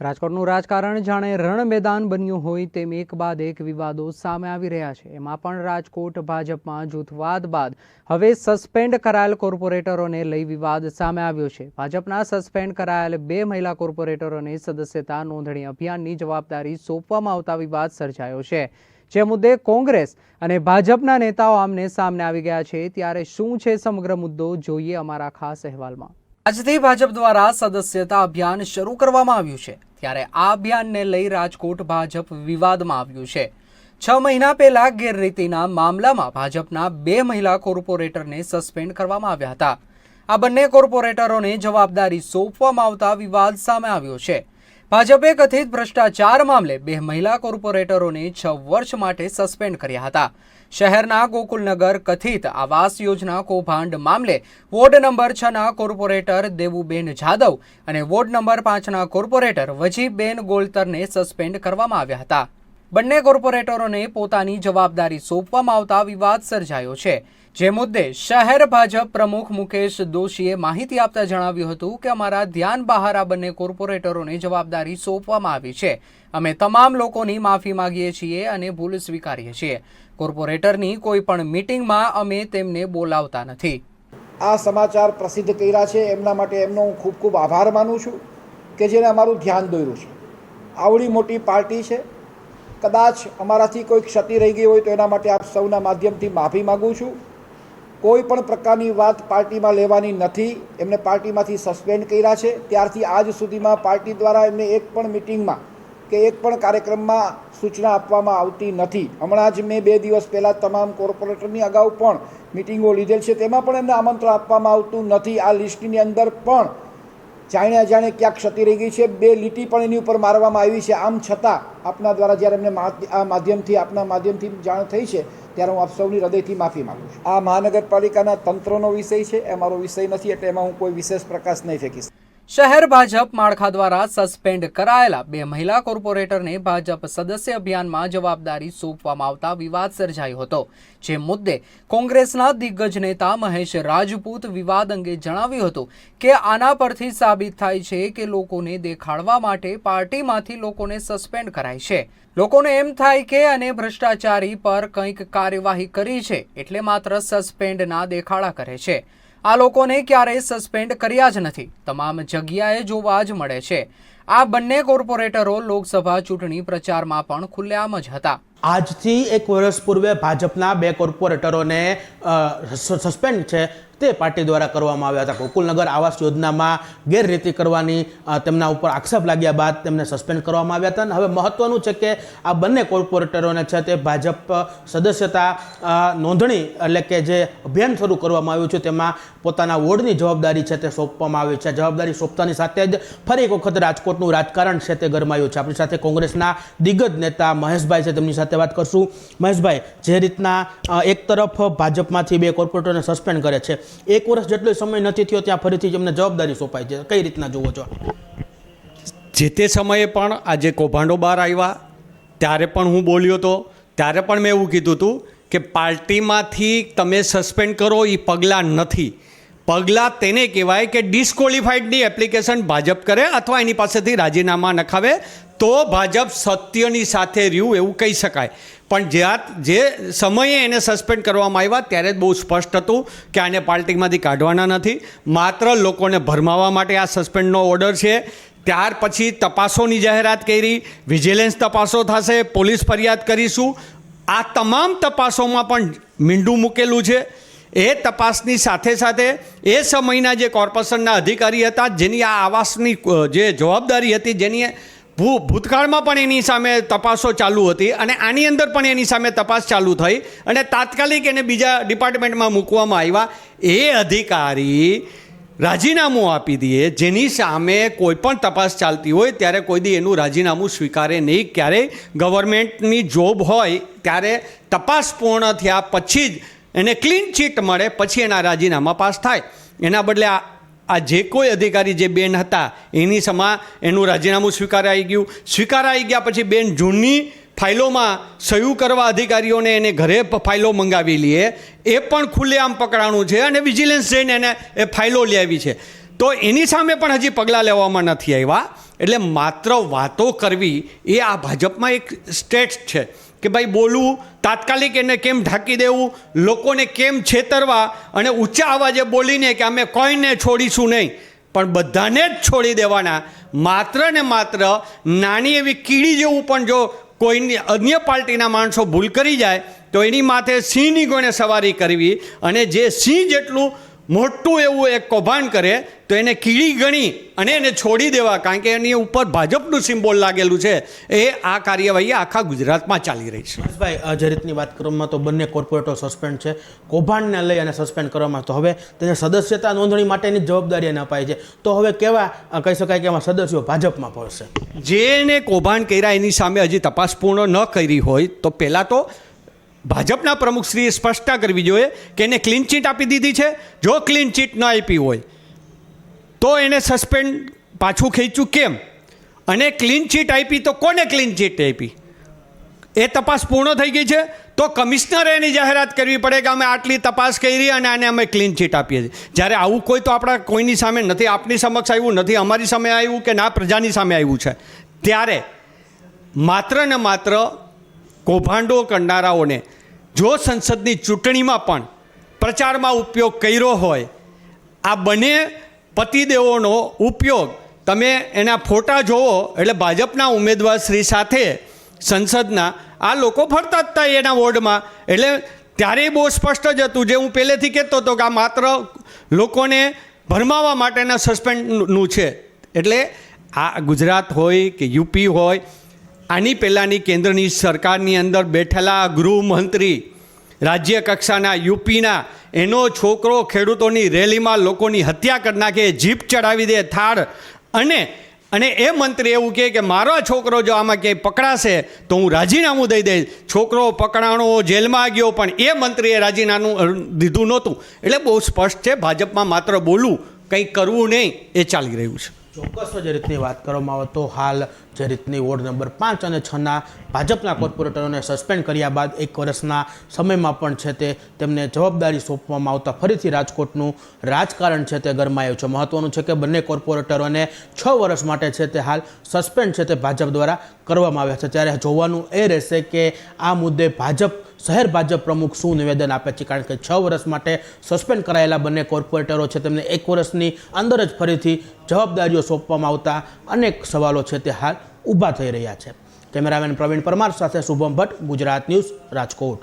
રાજકોટનું રાજકારણ જાણે રણ મેદાન બન્યું હોય તેમ એક બાદ એક વિવાદો સામે આવી રહ્યા છે. એમાં પણ રાજકોટ ભાજપમાં જૂથવાદ બાદ હવે સસ્પેન્ડ કરાયેલ કોર્પોરેટરોને લઈ વિવાદ સામે આવ્યો છે. ભાજપના સસ્પેન્ડ કરાયેલ બે મહિલા કોર્પોરેટરોને સદસ્યતા નોંધણી અભિયાનની જવાબદારી સોંપવામાં આવતા વિવાદ સર્જાયો છે. જે મુદ્દે કોંગ્રેસ અને ભાજપના નેતાઓ આમને સામને આવી ગયા છે. ત્યારે શું છે સમગ્ર મુદ્દો જોઈએ અમારા ખાસ અહેવાલમાં. આજથી ભાજપ દ્વારા સદસ્યતા અભિયાન શરૂ કરવામાં આવ્યું છે. ત્યારે આ અભિયાનને લઈ રાજકોટ ભાજપ વિવાદમાં આવ્યું છે. છ મહિના પહેલા ગેરરીતિના મામલામાં ભાજપના બે મહિલા કોર્પોરેટરને સસ્પેન્ડ કરવામાં આવ્યા હતા. આ બંને કોર્પોરેટરોને જવાબદારી સોંપવામાં આવતા વિવાદ સામે આવ્યો છે. ભાજપે કથિત ભ્રષ્ટાચાર મામલે બે મહિલા કોર્પોરેટરોને છ વર્ષ માટે સસ્પેન્ડ કર્યા હતા. શહેરના ગોકુલનગર કથિત આવાસ યોજના કૌભાંડ મામલે વોર્ડ નંબર છના કોર્પોરેટર દેવુબેન જાદવ અને વોર્ડ નંબર પાંચના કોર્પોરેટર વજીબેન ગોલતરને સસ્પેન્ડ કરવામાં આવ્યા હતા. બંને કોર્પોરેટરોને પોતાની જવાબદારી સોંપવામાં આવતા વિવાદ સર્જાયો છે. જે મુદ્દે શહેર ભાજપ પ્રમુખ મુકેશ દોશીએ માહિતી આપતા જણાવ્યું હતું કે અમારા ધ્યાન બહાર આ બંને કોર્પોરેટરોને જવાબદારી સોંપવામાં આવી છે. અમે તમામ લોકોની માફી માંગીએ છીએ અને ભૂલ સ્વીકારીએ છીએ. કોર્પોરેટરની કોઈ પણ મિટિંગમાં અમે તેમને બોલાવતા નથી. આ સમાચાર પ્રસિદ્ધ કર્યા છે. એમના માટે એમનો હું ખૂબ ખૂબ આભાર માનું છું કે જેને અમારું ધ્યાન દોર્યું છે. આવડી મોટી પાર્ટી છે. કદાચ અમારાથી કોઈ ક્ષતિ રહી ગઈ હોય તો એના માટે આપ સૌના માધ્યમથી માફી માગું છું. કોઈ પણ પ્રકારની વાત પાર્ટીમાં લેવાની નથી. એમને પાર્ટીમાંથી સસ્પેન્ડ કર્યા છે. ત્યારથી આજ સુધીમાં પાર્ટી દ્વારા એમને એક પણ મિટિંગમાં કે એક પણ કાર્યક્રમમાં સૂચના આપવામાં આવતી નથી. હમણાં જ મેં બે દિવસ પહેલાં તમામ કોર્પોરેટરની અગાઉ પણ મિટિંગો લીધેલ છે. તેમાં પણ એમને આમંત્રણ આપવામાં આવતું નથી. આ લિસ્ટની અંદર પણ જાણે અજાણે ક્યાંક ક્ષતિ રહી ગઈ છે. બે લીટી પણ એની ઉપર મારવામાં આવી છે. આમ છતાં આપના દ્વારા જ્યારે એમને આ માધ્યમથી, આપના માધ્યમથી જાણ થઈ છે, ત્યારે હું આપ સૌની હૃદયથી માફી માગું છું. આ મહાનગરપાલિકાના તંત્રનો વિષય છે. એ મારો વિષય નથી, એટલે એમાં હું કોઈ વિશેષ પ્રકાશ નહીં ફેંકીશ. શહેર ભાજપ માળખા દ્વારા સસ્પેન્ડ કરાયેલા બે મહિલા કોર્પોરેટરને ભાજપ સદસ્ય અભિયાનમાં જવાબદારી સોંપવામાં આવતા વિવાદ સર્જાયો હતો. જે મુદ્દે કોંગ્રેસના દિગ્ગજ નેતા મહેશ રાજપૂત વિવાદ અંગે જણાવ્યું હતું કે આના પરથી સાબિત થાય છે કે લોકોને દેખાડવા માટે પાર્ટીમાંથી લોકોને સસ્પેન્ડ કરાય છે. લોકોને એમ થાય કે અને ભ્રષ્ટાચારી પર કંઈક કાર્યવાહી કરી છે એટલે માત્ર સસ્પેન્ડના દેખાડા કરે છે. આ લોકોને ક્યારેય સસ્પેન્ડ કર્યા જ નથી. તમામ જગ્યાએ જોવા જ મળે છે. આ બંને કોર્પોરેટરો લોકસભા ચૂંટણી પ્રચારમાં પણ ખુલ્લેઆમ જ હતા. આજથી એક વર્ષ પૂર્વે ભાજપના બે કોર્પોરેટરોને સસ્પેન્ડ છે. તે પાર્ટી દ્વારા કરવામાં આવ્યા હતા. ગોકુલનગર આવાસ યોજનામાં ગેરરીતિ કરવાની તેમના ઉપર આક્ષેપ લાગ્યા બાદ તેમને સસ્પેન્ડ કરવામાં આવ્યા હતા. અને હવે મહત્વનું છે કે આ બંને કોર્પોરેટરોને છે તે ભાજપ સદસ્યતા નોંધણી એટલે કે જે અભિયાન શરૂ કરવામાં આવ્યું છે તેમાં પોતાના વોર્ડની જવાબદારી છે તે સોંપવામાં આવી છે. જવાબદારી સોંપતાની સાથે જ ફરી એક વખત રાજકોટનું રાજકારણ છે તે ગરમાયું છે. આપણી સાથે કોંગ્રેસના દિગ્ગજ નેતા મહેશભાઈ છે. તેમની સાથે વાત કરશું. મહેશભાઈ, જે રીતના એક તરફ ભાજપમાંથી બે કોર્પોરેટરને સસ્પેન્ડ કરે છે એક વર્ષ જેટલો સમય નથી થયો ત્યાં ફરીથી એમને જવાબદારી સોંપાય છે. કઈ રીતના જુઓ છો? જે તે સમયે પણ આ જે કૌભાંડો બહાર આવ્યા, ત્યારે પણ હું બોલ્યો હતો ત્યારે પણ મેં એવું કીધું હતું કે પાર્ટીમાંથી તમે સસ્પેન્ડ કરો એ પગલાં નથી. પગલાં તેને કહેવાય કે ડિસ્કોલિફાઈડની એપ્લિકેશન ભાજપ કરે અથવા એની પાસેથી રાજીનામા નખાવે, તો ભાજપ સત્યની સાથે રહ્યું એવું કહી શકાય. પણ જ્યાં જે સમયે એને સસ્પેન્ડ કરવામાં આવ્યા ત્યારે જ બહુ સ્પષ્ટ હતું કે આને પાર્ટીમાંથી કાઢવાના નથી. માત્ર લોકોને ભરમાવવા માટે આ સસ્પેન્ડનો ઓર્ડર છે. ત્યાર પછી તપાસોની જાહેરાત કરી. વિજિલન્સ તપાસો થશે. પોલીસ ફરિયાદ કરીશું. આ તમામ તપાસોમાં પણ મીંડું મૂકેલું છે. એ તપાસની સાથે સાથે એ સમયના જે કોર્પોરેશનના અધિકારી હતા, જેની આ આવાસની જે જવાબદારી હતી, જેની ભૂ, ભૂતકાળમાં પણ એની સામે તપાસો ચાલુ હતી અને આની અંદર પણ એની સામે તપાસ ચાલુ થઈ અને તાત્કાલિક એને બીજા ડિપાર્ટમેન્ટમાં મૂકવામાં આવ્યા. એ અધિકારી રાજીનામું આપી દઈએ જેની સામે કોઈ પણ તપાસ ચાલતી હોય ત્યારે કોઈ દી એનું રાજીનામું સ્વીકારે નહીં. ક્યારેય ગવર્મેન્ટની જોબ હોય ત્યારે તપાસ પૂર્ણ થયા પછી જ એને ક્લીન ચીટ મળે, પછી એના રાજીનામા પાસ થાય. એના બદલે આ આ જે કોઈ અધિકારી જે બેન હતા, એની સમા એનું રાજીનામું સ્વીકારાઈ ગયું. સ્વીકારાઈ ગયા પછી બેન જૂની ફાઇલોમાં સહયું કરવા અધિકારીઓને એને ઘરે ફાઇલો મંગાવી લઈએ એ પણ ખુલ્લેઆમ પકડાણું છે અને વિજિલન્સ જઈને એને એ ફાઇલો લઈ આવી છે. તો એની સામે પણ હજી પગલાં લેવામાં નથી આવ્યા. એટલે માત્ર વાતો કરવી એ આ ભાજપમાં એક સ્ટેટ છે. કે ભાઈ બોલવું, તાત્કાલિક એને કેમ ઢાંકી દેવું, લોકોને કેમ છેતરવા અને ઊંચા અવાજે બોલીને કે અમે કોઈને છોડીશું નહીં. પણ બધાને જ છોડી દેવાના. માત્ર ને માત્ર નાની એવી કીડી જેવું પણ જો કોઈની અન્ય પાર્ટીના માણસો ભૂલ કરી જાય, તો એની માથે સિંહની ગોણે સવારી કરવી અને જે સિંહ જેટલું મોટું એવું એક કૌભાંડ કરે તો એને કીડી ગણી અને એને છોડી દેવા. કારણ કે એની ઉપર ભાજપનું સિમ્બોલ લાગેલું છે. એ આ કાર્યવાહી આખા ગુજરાતમાં ચાલી રહી છે. ભાઈ જે રીતની વાત કરવામાં તો બંને કોર્પોરેટો સસ્પેન્ડ છે. કૌભાંડને લઈ અને સસ્પેન્ડ કરવામાં. તો હવે તેને સદસ્યતા નોંધણી માટેની જવાબદારી એને અપાય છે. તો હવે કેવા કહી શકાય કે એમાં સદસ્યો ભાજપમાં પડશે? જેને કૌભાંડ કર્યા એની સામે હજી તપાસ પૂર્ણ ન કરી હોય તો પહેલાં તો ભાજપના પ્રમુખશ્રીએ સ્પષ્ટતા કરવી જોઈએ કે એને ક્લીન ચીટ આપી દીધી છે. જો ક્લીન ચીટ ન આપી હોય, તો એને સસ્પેન્ડ પાછું ખેંચ્યું કેમ? અને ક્લીન ચીટ આપી તો કોને ક્લીન ચીટ આપી? એ તપાસ પૂર્ણ થઈ ગઈ છે. તો કમિશનરે એની જાહેરાત કરવી પડે કે અમે આટલી તપાસ કરી અને આને અમે ક્લીન ચીટ આપીએ છીએ. જ્યારે આવું કોઈ તો આપણા કોઈની સામે નથી, આપની સમક્ષ આવ્યું નથી, અમારી સામે આવ્યું કે ના, પ્રજાની સામે આવ્યું છે. ત્યારે માત્ર ને માત્ર કૌભાંડો કરનારાઓને જો સંસદની ચૂંટણીમાં પણ પ્રચારમાં ઉપયોગ કર્યો હોય, આ બંને પતિદેવોનો ઉપયોગ તમે એના ફોટા જોવો એટલે ભાજપના ઉમેદવાર શ્રી સાથે સંસદના, આ લોકો ફરતા જ હતા એના વોર્ડમાં. એટલે ત્યારે બહુ સ્પષ્ટ જ હતું. જે હું પહેલેથી કહેતો હતો કે આ માત્ર લોકોને ભરમાવા માટેના સસ્પેન્ડનું છે. એટલે આ ગુજરાત હોય કે યુપી હોય આની પહેલાંની કેન્દ્રની સરકારની અંદર બેઠેલા ગૃહમંત્રી રાજ્ય કક્ષાના યુપીના, એનો છોકરો ખેડૂતોની રેલીમાં લોકોની હત્યા કરી નાખે, જીપ ચડાવી દે, થાળ. અને અને એ મંત્રી એવું કહે કે મારો છોકરો જો આમાં ક્યાંય પકડાશે, તો હું રાજીનામું દઈ દઈશ. છોકરો પકડાણો જેલમાં ગયો, પણ એ મંત્રીએ રાજીનામું દીધું નહોતું. એટલે બહુ સ્પષ્ટ છે, ભાજપમાં માત્ર બોલવું, કંઈ કરવું નહીં, એ ચાલી રહ્યું છે. ચોક્કસ જે રીતની વાત કરવામાં આવે તો હાલ જે રીતની વોર્ડ નંબર પાંચ અને છના ભાજપના કોર્પોરેટરોને સસ્પેન્ડ કર્યા બાદ એક વર્ષના સમયમાં પણ છે તે તેમને જવાબદારી સોંપવામાં આવતા ફરીથી રાજકોટનું રાજકારણ છે તે ગરમાયું છે. મહત્વનું છે કે બંને કોર્પોરેટરોને છ વર્ષ માટે છે તે હાલ સસ્પેન્ડ છે તે ભાજપ દ્વારા કરવામાં આવ્યા છે. ત્યારે જોવાનું એ રહેશે કે આ મુદ્દે ભાજપ શહેર ભાજપ પ્રમુખ શું નિવેદન આપે છે? કારણ કે છ વર્ષ માટે સસ્પેન્ડ કરાયેલા બંને કોર્પોરેટરો છે, તેમને એક વર્ષની અંદર જ ફરીથી જવાબદારીઓ સોંપવામાં આવતા અનેક સવાલો છે તે હાલ ઊભા થઈ રહ્યા છે. કેમેરામેન પ્રવીણ પરમાર સાથે શુભમ ભટ્ટ, ગુજરાત ન્યૂઝ રાજકોટ.